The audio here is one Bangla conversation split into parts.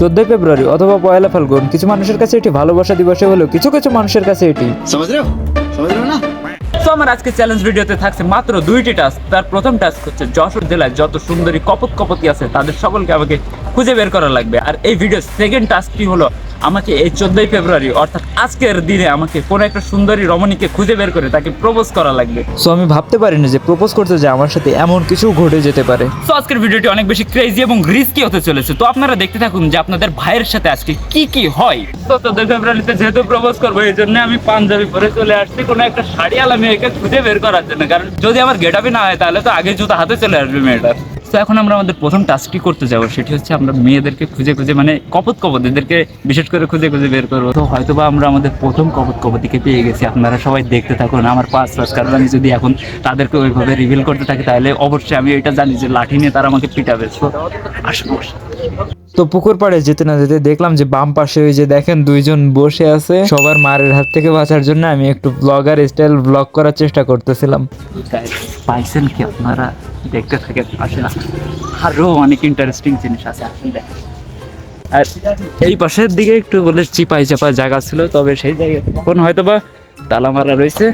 চোদ্দই ফেব্রুয়ারি অথবা পয়লা ফাল্গুন কিছু মানুষের কাছে এটি ভালোবাসা দিবসে হলেও কিছু কিছু মানুষের কাছে এটি তো আমার আজকে চ্যালেঞ্জ ভিডিওতে থাকছে মাত্র দুইটি টাস্ক তার প্রথম টাস্ক হচ্ছে যশোর জেলায় যত সুন্দরী কপত কপতি আছে তাদের সকলকে আমাকে খুঁজে বের করা লাগবে। আর এই ভিডিও সেকেন্ড টাস্কটি হলো আমাকে এই চোদ্দই ফেব্রুয়ারি অর্থাৎ আজকের দিনে আমাকে কোনো একটা সুন্দরী রমণীকে খুঁজে বের করে তাকে প্রপোজ করা লাগবে। সো আমি ভাবতে পারিনি যে প্রপোজ করতে যে আমার সাথে এমন কিছু ঘটে যেতে পারে। তো আজকের ভিডিওটি অনেক বেশি ক্রেজি এবং রিস্কি হতে চলেছে। তো আপনারা দেখতে থাকুন যে আপনাদের ভাইয়ের সাথে আজকে কি কি হয়। তো চোদ্দই ফেব্রুয়ারিতে যেহেতু প্রপোজ করব এই জন্য আমি পাঞ্জাবি পরে চলে আসছি কোনো একটা শাড়িওয়ালা মেয়েকে খুঁজে বের করার জন্য। কারণ যদি আমার গেটাপি না হয় তাহলে তো আগে জুতো হাতে চলে আসবে মেয়েটার। তো এখন আমরা আমাদের প্রথম টাস্কটি করতে যাব সেটি হচ্ছে আমরা মেয়েদেরকে খুঁজে খুঁজে মানে কপত কপত এদেরকে বিশেষ করে খুঁজে খুঁজে বের করব। তো হয়তো বা আমরা আমাদের প্রথম কপত কপতিকে পেয়ে গেছি আপনারা সবাই দেখতে থাকুন আমার পাঁচ সাবস্ক্রাইবার আমি যদি এখন তাদেরকে ওইভাবে রিভিল করতে থাকি তাহলে অবশ্যই আমি এটা জানি যে লাঠি নিয়ে তারা আমাকে পিটাবে। তো আসব। তো পুকুর পাড়ে যেতে না যেতে দেখলাম যে বাম পাশে ওই যে দেখেন দুইজন বসে আছে সবার মারের হাত থেকে বাঁচার জন্য আমি একটু ব্লগার স্টাইল ব্লগ করার চেষ্টা করতেছিলাম। পাইছেন কি আপনারা? দেখতে থাকে আসে না। আরও অনেক ইন্টারেস্টিং জিনিস আছে দেখেন। আর এই পাশের দিকে একটু বলে চিপাই চাপা জায়গা ছিল, তবে সেই জায়গায় এখন হয়তো বা তালা মারা রয়েছে,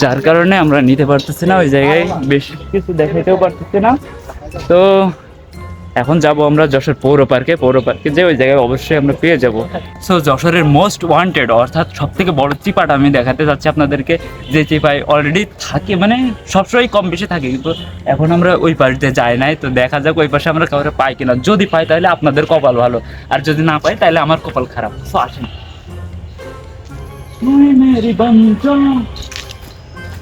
যার কারণে আমরা নিতে পারতেছি না ওই জায়গায়। বেশি কিছু দেখাইতেও পারতেছি না। তো এখন যাব আমরা যশোর পৌর পার্কে পৌর পার্কে যে ওই জায়গায় অবশ্যই আমরা পেয়ে যাব। সো যশোরের মোস্ট ওয়ান্টেড অর্থাৎ সব থেকে বড় চিপাটা আমি দেখাতে যাচ্ছি আপনাদেরকে, যে চিপায় অলরেডি থাকে মানে সবসময় কম বেশি থাকে, কিন্তু এখন আমরা ওই পার্টিতে যাই নাই, তো দেখা যাক ওই পাশে আমরা কাউকে পাই কিনা। যদি পাই তাহলে আপনাদের কপাল ভালো, আর যদি না পাই তাহলে আমার কপাল খারাপ। তো আসেন।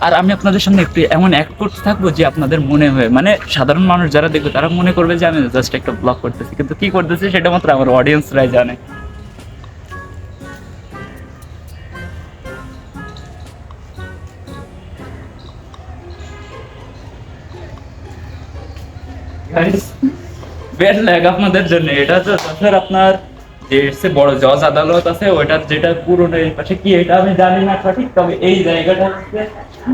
আর আমি আপনাদের সামনে একটু এমন অ্যাক্ট করতে থাকব যে আপনাদের মনে হয় মানে সাধারণ মানুষ যারা দেখবে, তারা মনে করবে যে আমি জাস্ট একটা ব্লগ করতেছি। কিন্তু কি করতেছি সেটা মাত্র আমার অডিয়েন্সরাই জানে। আপনাদের জন্য। এটা তো আপনার যে বড় জজ আদালত আছে, ওইটার যেটা পুরনো পাশে কি এটা আমি জানি না সঠিক, তবে এই জায়গাটা হচ্ছে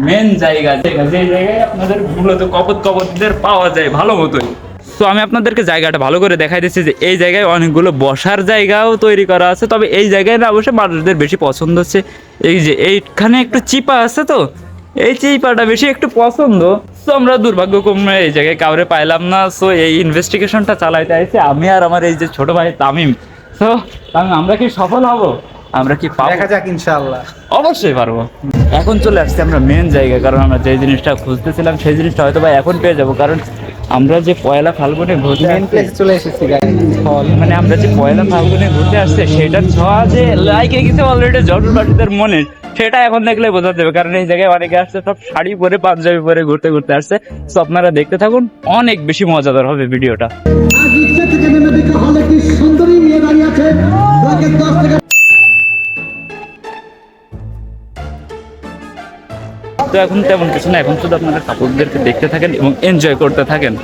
মেন জায়গা জায়গা যে জায়গায় আপনাদের মূলত কপত কপতদের পাওয়া যায় ভালো মতোই। তো আমি আপনাদেরকে জায়গাটা ভালো করে দেখাই দিচ্ছি যে এই জায়গায় অনেকগুলো বসার জায়গাও তৈরি করা আছে, তবে এই জায়গায় না অবশ্যই মানুষদের বেশি পছন্দ হচ্ছে। এই যে এইখানে একটু চিপা আছে তো, এই চিপাটা বেশি একটু পছন্দ। তো আমরা দুর্ভাগ্যক্রমে এই জায়গায় কাউরে পাইলাম না। সো এই ইনভেস্টিগেশনটা চালাইতে আইছি আমি আর আমার এই যে ছোট ভাই তামিম। তো আমরা কি সফল হব? আমরা কি পাবো? দেখা যাক ইনশাআল্লাহ। অবশ্যই পারব। এখন চলে আসছি আমরা মেন জায়গা কারণ আমরা যে জিনিসটা খুঁজতেছিলাম সেই জিনিসটা হয়তো বা এখন পেয়ে যাব কারণ আমরা যে পয়লা ফাল্গুনে ঘুরতে মেন প্লেসে চলে এসেছি মানে আমরা যে পয়লা ফাল্গুনে ঘুরতে আসছে সেটার ছোঁয়া যে লাইকে গেছে অলরেডি জটবাসীদের মনে সেটা এখন দেখলে বোঝা যাবে কারণ এই জায়গায় অনেকে আসছে সব শাড়ি পরে পাঞ্জাবি পরে ঘুরতে ঘুরতে আসছে। তো আপনারা দেখতে থাকুন অনেক বেশি মজাদার হবে ভিডিওটা। আজ ইচ্ছে থেকে নেমে দেখে হলে কি সুন্দরী দাঁড়িয়ে আছে ব্লকের দশ থেকে তো এখন তেমন কিছু না, এখন শুধু আপনারা কাপড়দেরকে দেখতে থাকেন এবং এনজয় করতে থাকেন।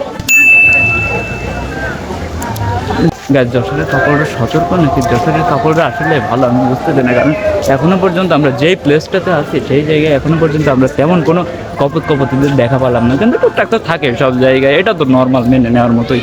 গাছ যশোরের কাপড়টা সতর্ক নাকি? যশোরের কাপড়টা আসলে ভালো, আমি বুঝতে চাই না, কারণ এখনও পর্যন্ত আমরা যেই প্লেসটাতে আছি, সেই জায়গায় এখনও পর্যন্ত আমরা তেমন কোনো কপত কপতিদের দেখা পেলাম না। কিন্তু টুকটাক তো থাকে সব জায়গায়, এটা তো নর্মাল মেনে নেওয়ার মতোই।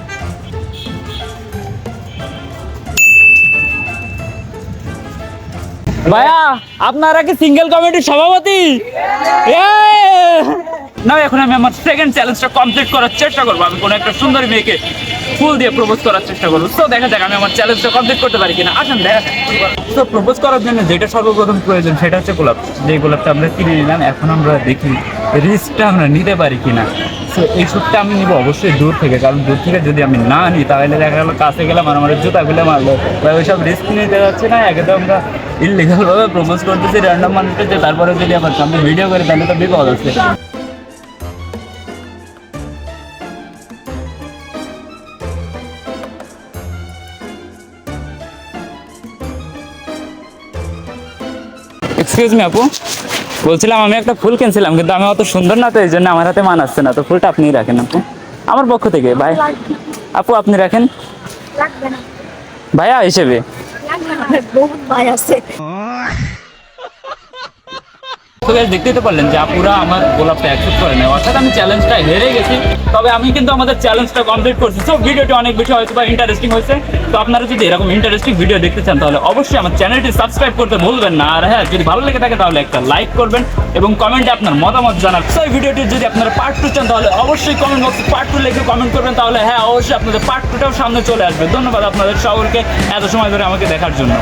ভাইয়া, আপনারা কি সিঙ্গেল কমিটির সভাপতি! না, এখন আমি আমার সেকেন্ড চ্যালেঞ্জটা কমপ্লিট করার চেষ্টা করব আমি কোনো একটা সুন্দর মেয়েকে ফুল দিয়ে প্রপোজ করার চেষ্টা করব। তো দেখা যাক আমি আমার চ্যালেঞ্জটা কমপ্লিট করতে পারি কিনা। আসেন, দেখা তো প্রপোজ করার জন্য যেটা সর্বপ্রথম প্রয়োজন, সেটা হচ্ছে গোলাপ। যে গোলাপটা আমরা কিনে নিলাম, এখন আমরা দেখি রিস্কটা আমরা নিতে পারি কিনা। তো এই শ্যুটটা আমি নিব অবশ্যই দূর থেকে, কারণ দূর থেকে যদি আমি না নিই, তাহলে দেখা গেলো কাছে গেলাম আর আমার জুতা খুলে মারলো। বা ওইসব রিস্ক নিতে যাচ্ছে না একে তো আমরা ইলিগাল ভাবে প্রপোজ করতেছি র্যান্ডম মানুষকে যে, তারপরে যদি আবার সামনে ভিডিও করে, তাহলে তো বিপদ আছে। এক্সকিউজ মি আপু। বলছিলাম আমি একটা ফুল কিনছিলাম কিন্তু আমি অত সুন্দর না তো এই জন্য আমার হাতে মান আসছে না। তো ফুলটা আপনিই রাখেন আপু। আমার পক্ষ থেকে ভাই। আপু আপনি রাখেন। ভাইয়া হিসেবে। বহুত ভয় আছে। তো guys, দেখতেই তো পারলেন যে আপুরা আমার গোলাপটা অ্যাকসেপ্ট করে নেয়। অর্থাৎ আমি চ্যালেঞ্জটা হেরে গেছি তবে আমি কিন্তু আমাদের চ্যালেঞ্জটা কমপ্লিট করছি। সো ভিডিওটি অনেক বেশি হয়তো বা ইন্টারেস্টিং হয়েছে। তো আপনারা যদি এরকম ইন্টারেস্টিং ভিডিও দেখতে চান তাহলে অবশ্যই আমার চ্যানেলটি সাবস্ক্রাইব করতে ভুলবেন না। আর হ্যাঁ যদি ভালো লেগে থাকে তাহলে একটা লাইক করবেন এবং কমেন্টে আপনার মতামত জানান এই ভিডিওটি যদি আপনারা পার্ট টু চান তাহলে অবশ্যই কমেন্ট বক্সে পার্ট টু লিখে কমেন্ট করবেন। তাহলে হ্যাঁ অবশ্যই আপনাদের পার্ট টুটাও সামনে চলে আসবে। ধন্যবাদ আপনাদের সকলকে এত সময় ধরে আমাকে দেখার জন্য।